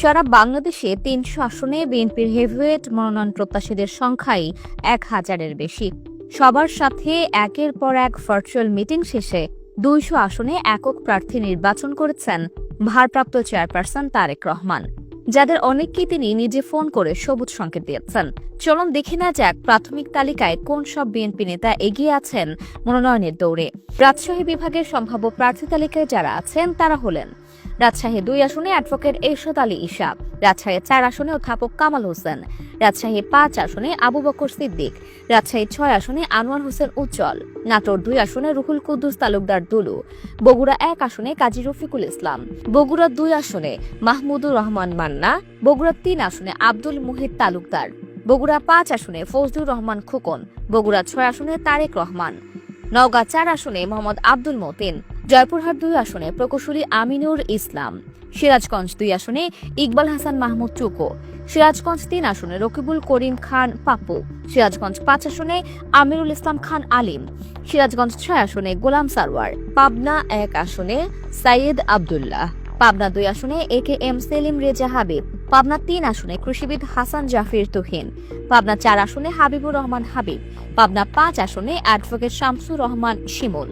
সারা বাংলাদেশে তিনশো আসনে বিএনপির হেভিওয়েট মনোনয়ন প্রত্যাশীদের সংখ্যাই এক হাজারের বেশি। সবার সাথে একের পর এক ভার্চুয়াল মিটিং শেষে দুইশো আসনে একক প্রার্থী নির্বাচন করেছেন ভারপ্রাপ্ত চেয়ারপারসন তারেক রহমান, যাদের অনেককেই তিনি নিজে ফোন করে সবুজ সংকেত দিয়েছেন। চলুন দেখে না যাক প্রাথমিক তালিকায় কোন সব বিএনপি নেতা এগিয়ে আছেন মনোনয়নের দৌড়ে। রাজশাহী বিভাগের সম্ভাব্য প্রার্থী তালিকায় যারা আছেন, তারা হলেন রাজশাহী দুই আসনে অ্যাডভোকেট এরশাদ আলী ইশা রাজশাহী চার আসনে অধ্যাপক কামাল হোসেন, রাজশাহী পাঁচ আসনে আবু বকর সিদ্দিক, রাজশাহী ছয় আসনে আনোয়ার হোসেন উজ্জ্বল, নাটোর দুই আসনে রুহুল কুদ্দুস তালুকদার দুলু, বগুড়া এক আসনে কাজী রফিকুল ইসলাম, বগুড়া দুই আসনে মাহমুদুর রহমান মান্না, বগুড়া তিন আসনে আব্দুল মুহিত তালুকদার, বগুড়া পাঁচ আসনে ফজলুর রহমান খোকন, বগুড়া ছয় আসনে তারেক রহমান, নওগাঁ চার আসনে মোহাম্মদ আব্দুল মতিন জয়পুরহাট দুই আসনে প্রকৌশলী আমিনুর ইসলাম, সিরাজগঞ্জ দুই আসনে ইকবাল হাসান মাহমুদ চুকো, সিরাজগঞ্জ তিন আসনে রকিবুল করিম খান পাপু, সিরাজগঞ্জ পাঁচ আসনে আমিরুল ইসলাম খান আলিম, সিরাজগঞ্জ ছয় আসনে গোলাম সারওয়ার, পাবনা এক আসনে সাইয়েদ আবদুল্লাহ, পাবনা দুই আসনে A K M Selim Reza Habib, Pabna তিন আসনে কৃষিবিদ হাসান জাফির তুহিন, পাবনা চার আসনে হাবিবুর রহমান হাবিব, পাবনা পাঁচ আসনে অ্যাডভোকেট শামসুর রহমান শিমুল।